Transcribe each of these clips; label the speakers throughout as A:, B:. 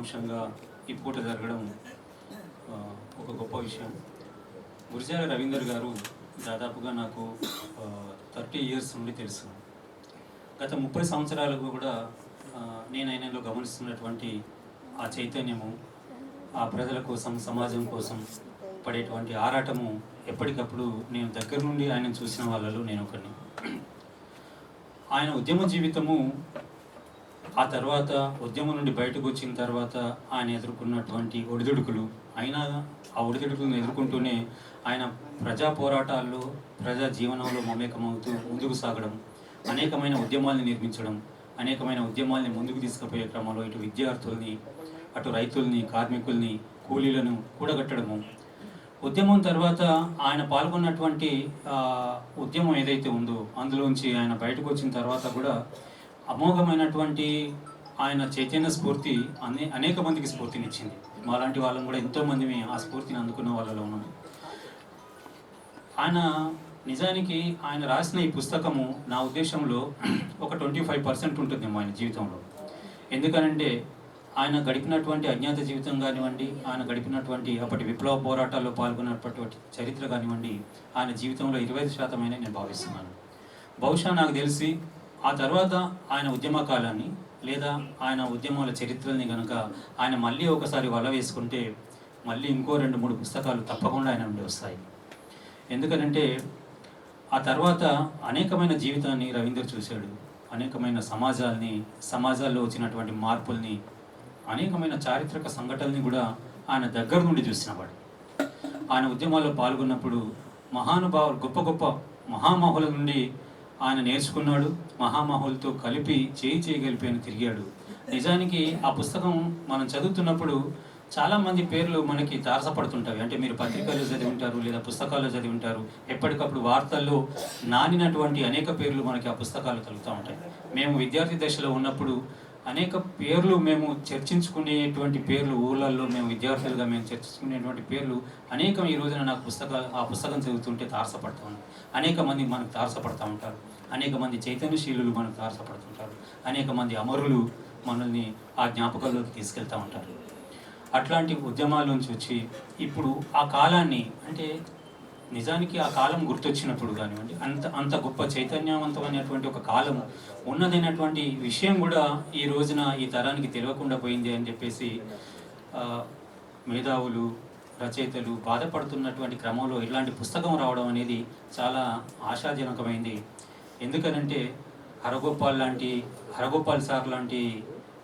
A: అంశంగా ఈ పూట జరగడం ఒక గొప్ప విషయం. గురిజాల రవీందర్ గారు దాదాపుగా నాకు థర్టీ ఇయర్స్ నుండి తెలుసు. గత ముప్పై సంవత్సరాలకు కూడా నేను ఆయనలో గమనిస్తున్నటువంటి ఆ చైతన్యము ఆ ప్రజల కోసం సమాజం కోసం పడేటువంటి ఆరాటము ఎప్పటికప్పుడు నేను దగ్గర నుండి ఆయన చూసిన వాళ్ళలో నేను ఒకరిని ఆయన ఉద్యమ జీవితము ఆ తర్వాత ఉద్యమం నుండి బయటకు వచ్చిన తర్వాత ఆయన ఎదుర్కొన్నటువంటి ఒడిదుడుకులు అయినా ఆ ఒడిదుడుకులను ఎదుర్కొంటూనే ఆయన ప్రజా పోరాటాల్లో ప్రజా జీవనంలో మమేకమవుతూ ముందుకు సాగడం అనేకమైన ఉద్యమాల్ని నిర్మించడం అనేకమైన ఉద్యమాల్ని ముందుకు తీసుకుపోయే క్రమంలో ఇటు విద్యార్థుల్ని అటు రైతుల్ని కార్మికుల్ని కూలీలను కూడగట్టడము. ఉద్యమం తర్వాత ఆయన పాల్గొన్నటువంటి ఉద్యమం ఏదైతే ఉందో అందులోంచి ఆయన బయటకు వచ్చిన తర్వాత కూడా అమోఘమైనటువంటి ఆయన చైతన్య స్ఫూర్తి అనే అనేక మందికి స్ఫూర్తినిచ్చింది. మాలాంటి వాళ్ళం కూడా ఎంతోమంది ఆ స్ఫూర్తిని అందుకున్న వాళ్ళలో ఉన్నాము ఆయన నిజానికి ఆయన రాసిన ఈ పుస్తకము నా ఉద్దేశంలో ఒక ట్వంటీ ఫైవ్ పర్సెంట్ ఉంటుందేమో ఆయన జీవితంలో. ఎందుకనంటే ఆయన గడిపినటువంటి అజ్ఞాత జీవితం కానివ్వండి ఆయన గడిపినటువంటి అప్పటి విప్లవ పోరాటాల్లో పాల్గొన్నటువంటి చరిత్ర కానివ్వండి ఆయన జీవితంలో ఇరవై ఐదు శాతమైన నేను భావిస్తున్నాను. బహుశా నాకు తెలిసి ఆ తర్వాత ఆయన ఉద్యమ కాలాన్ని లేదా ఆయన ఉద్యమాల చరిత్రల్ని కనుక ఆయన మళ్ళీ ఒకసారి వల వేసుకుంటే మళ్ళీ ఇంకో రెండు మూడు పుస్తకాలు తప్పకుండా ఆయన నుండి వస్తాయి. ఎందుకనంటే ఆ తర్వాత అనేకమైన జీవితాన్ని రవీందర్ చూశాడు. అనేకమైన సమాజాల్ని సమాజాల్లో వచ్చినటువంటి మార్పుల్ని అనేకమైన చారిత్రక సంఘటనల్ని కూడా ఆయన దగ్గర నుండి చూసినవాడు. ఆయన ఉద్యమాల్లో పాల్గొన్నప్పుడు మహానుభావులు గొప్ప గొప్ప మహామహుల నుండి ఆయన నేర్చుకున్నాడు మహామహులతో కలిపి చేయి చేయగలిపి అని తిరిగాడు. నిజానికి ఆ పుస్తకం మనం చదువుతున్నప్పుడు చాలామంది పేర్లు మనకి తారసపడుతుంటాయి. అంటే మీరు పత్రికల్లో చదివి ఉంటారు లేదా పుస్తకాల్లో చదివి ఉంటారు ఎప్పటికప్పుడు వార్తల్లో నానినటువంటి అనేక పేర్లు మనకి ఆ పుస్తకాలు కలుగుతూ ఉంటాయి. మేము విద్యార్థి దశలో ఉన్నప్పుడు అనేక పేర్లు మేము చర్చించుకునేటువంటి పేర్లు ఊళ్ళల్లో మేము విద్యార్థులుగా మేము చర్చించుకునేటువంటి పేర్లు అనేకం ఈ రోజున నాకు పుస్తకాలు ఆ పుస్తకం చదువుతుంటే తారసపడతా ఉన్నాయి అనేక మంది మనకు తారసపడుతూ ఉంటారు. అనేక మంది చైతన్యశీలులు మనకు తారసపడుతుంటారు అనేక మంది అమరులు మనల్ని ఆ జ్ఞాపకాల్లోకి తీసుకెళ్తూ ఉంటారు. అట్లాంటి ఉద్యమాల నుంచి వచ్చి ఇప్పుడు ఆ కాలాన్ని అంటే నిజానికి ఆ కాలం గుర్తొచ్చినప్పుడు కానివ్వండి అంత అంత గొప్ప చైతన్యవంతమైనటువంటి ఒక కాలం ఉన్నదైనటువంటి విషయం కూడా ఈ రోజున ఈ తరానికి తెలియకుండా పోయింది అని చెప్పేసి మేధావులు రచయితలు బాధపడుతున్నటువంటి క్రమంలో ఇలాంటి పుస్తకం రావడం అనేది చాలా ఆశాజనకమైంది. ఎందుకనంటే హరగోపాల్ లాంటి హరగోపాల్ సార్ లాంటి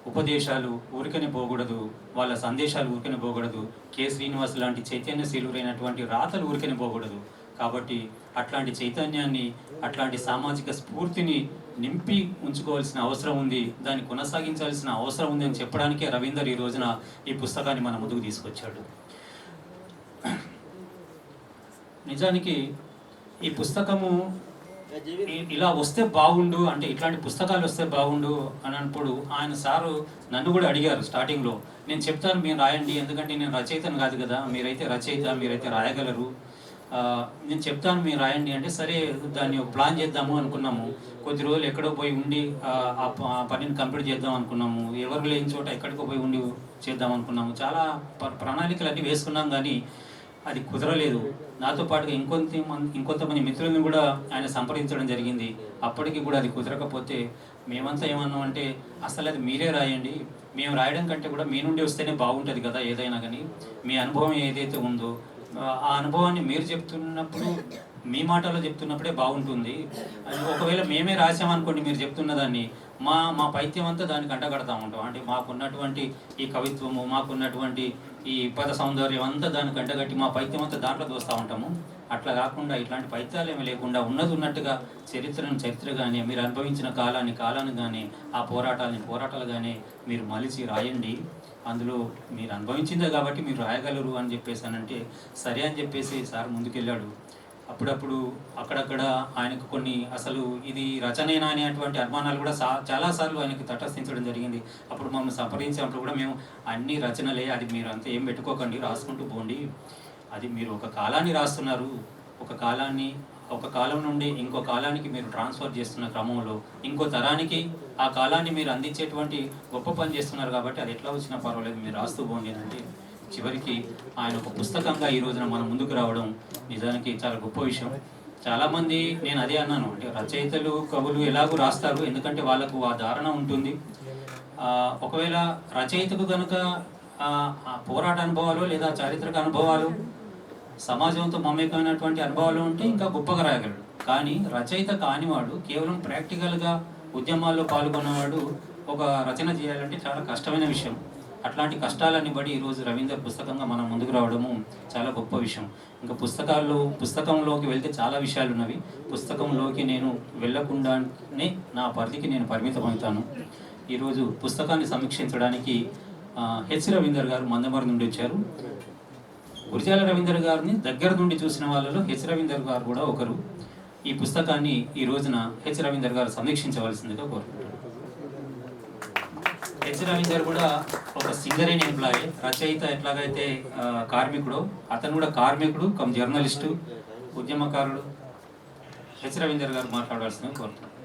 A: ఉపదేశాలు ఊరికనే పోకూడదు వాళ్ళ సందేశాలు ఊరికనే పోకూడదు కె. శ్రీనివాస్ లాంటి చైతన్యశీలురైనటువంటి రాతలు ఊరికనే పోకూడదు. కాబట్టి అట్లాంటి చైతన్యాన్ని అట్లాంటి సామాజిక స్ఫూర్తిని నింపి ఉంచుకోవాల్సిన అవసరం ఉంది. దాన్ని కొనసాగించాల్సిన అవసరం ఉంది అని చెప్పడానికే రవీందర్ ఈ రోజున ఈ పుస్తకాన్ని మన ముందుకు తీసుకొచ్చాడు. నిజానికి ఈ పుస్తకము ఇలా వస్తే బాగుండు అంటే ఇట్లాంటి పుస్తకాలు వస్తే బాగుండు అని అన్నప్పుడు ఆయన సారు నన్ను కూడా అడిగారు స్టార్టింగ్లో. నేను చెప్తాను మీరు రాయండి ఎందుకంటే నేను రచయితను కాదు కదా. మీరైతే రచయిత మీరైతే రాయగలరు. నేను చెప్తాను మీరు రాయండి అంటే సరే దాన్ని ప్లాన్ చేద్దాము అనుకున్నాము. కొద్ది రోజులు ఎక్కడో పోయి ఉండి ఆ, పనిని కంప్లీట్ చేద్దాం అనుకున్నాము. ఎవరు లేని చోట ఎక్కడికో పోయి ఉండి చేద్దాం అనుకున్నాము. చాలా ప్ర- ప్రణాళికలు అన్నీ వేసుకున్నాం కానీ అది కుదరలేదు. నాతో పాటుగా ఇంకొంత మంది ఇంకొంతమంది మిత్రులను కూడా ఆయన సంప్రదించడం జరిగింది. అప్పటికి కూడా అది కుదరకపోతే మేమంతా ఏమన్నాం అంటే అసలు అది మీరే రాయండి. మేము రాయడం కంటే కూడా మీ నుండి వస్తేనే బాగుంటుంది కదా ఏదైనా కానీ. మీ అనుభవం ఏదైతే ఉందో ఆ ఆ అనుభవాన్ని మీరు చెప్తున్నప్పుడు మీ మాటలో చెప్తున్నప్పుడే బాగుంటుంది. అది ఒకవేళ మేమే రాసామనుకోండి మీరు చెప్తున్న దాన్ని మా మా పైత్యం అంతా దానికి అంటగడతా ఉంటాం. అంటే మాకున్నటువంటి ఈ కవిత్వము మాకున్నటువంటి ఈ పద సౌందర్యం అంతా దానికి అంటగట్టి మా పైత్యం అంతా దాంట్లో దోస్తూ ఉంటాము. అట్లా కాకుండా ఇట్లాంటి పైత్యాలు ఏమి లేకుండా ఉన్నది ఉన్నట్టుగా చరిత్రను చరిత్ర కానీ మీరు అనుభవించిన కాలాన్ని కాలాన్ని కానీ ఆ పోరాటాలని పోరాటాలు కానీ మీరు మలిచి రాయండి. అందులో మీరు అనుభవించిందే కాబట్టి మీరు రాయగలరు అని చెప్పేసి అని అంటే సరే అని చెప్పేసి సార్ ముందుకెళ్ళాడు. అప్పుడప్పుడు అక్కడక్కడ ఆయనకు కొన్ని అసలు ఇది రచనేనా అనేటువంటి అనుమానాలు కూడా సా చాలాసార్లు ఆయనకు తటస్థించడం జరిగింది. అప్పుడు మమ్మల్ని సంప్రదించినప్పుడు కూడా మేము అన్ని రచనలే అది మీరు అంతా ఏం పెట్టుకోకండి రాసుకుంటూ పోండి. అది మీరు ఒక కాలాన్ని రాస్తున్నారు. ఒక కాలాన్ని ఒక కాలం నుండి ఇంకో కాలానికి మీరు ట్రాన్స్ఫర్ చేస్తున్న క్రమంలో ఇంకో తరానికి ఆ కాలాన్ని మీరు అందించేటువంటి గొప్ప పని చేస్తున్నారు కాబట్టి అది ఎట్లా వచ్చినా పర్వాలేదు మీరు రాస్తూ పోండి అంటే చివరికి ఆయన ఒక పుస్తకంగా ఈ రోజున మన ముందుకు రావడం నిజానికి చాలా గొప్ప విషయం. చాలామంది నేను అదే అన్నాను అంటే రచయితలు కవులు ఎలాగూ రాస్తారు ఎందుకంటే వాళ్ళకు ఆ ధారణ ఉంటుంది. ఒకవేళ రచయితకు కనుక పోరాట అనుభవాలు లేదా చారిత్రక అనుభవాలు సమాజంతో మమేకమైనటువంటి అనుభవాలు ఉంటే ఇంకా గొప్పగా రాయగలడు. కానీ రచయిత కానివాడు కేవలం ప్రాక్టికల్గా ఉద్యమాల్లో పాల్గొన్నవాడు ఒక రచన చేయాలంటే చాలా కష్టమైన విషయం. అట్లాంటి కష్టాలన్నీ బడి ఈరోజు రవీందర్ పుస్తకంగా మనం ముందుకు రావడము చాలా గొప్ప విషయం. ఇంకా పుస్తకాల్లో పుస్తకంలోకి వెళ్తే చాలా విషయాలు ఉన్నవి. పుస్తకంలోకి నేను వెళ్ళకుండానే నా పరిధికి నేను పరిమితమవుతాను ఈరోజు పుస్తకాన్ని సమీక్షించడానికి హెచ్ రవీందర్ గారు మందమరి నుండి వచ్చారు. గురిజాల రవీందర్ గారిని దగ్గర నుండి చూసిన వాళ్ళలో హెచ్ రవీందర్ గారు కూడా ఒకరు. ఈ పుస్తకాన్ని ఈ రోజున హెచ్ రవీందర్ గారు సమీక్షించవలసిందిగా కోరుకుంటున్నాను. హెచ్ రవీందర్ కూడా ఒక సింగర్ అయిన ఎంప్లాయీ రచయిత ఎట్లాగైతే కార్మికుడు అతను కూడా కార్మికుడు కమ్ జర్నలిస్టు ఉద్యమకారుడు. హెచ్ రవీందర్ గారు మాట్లాడాల్సిన కోరుతున్నాను.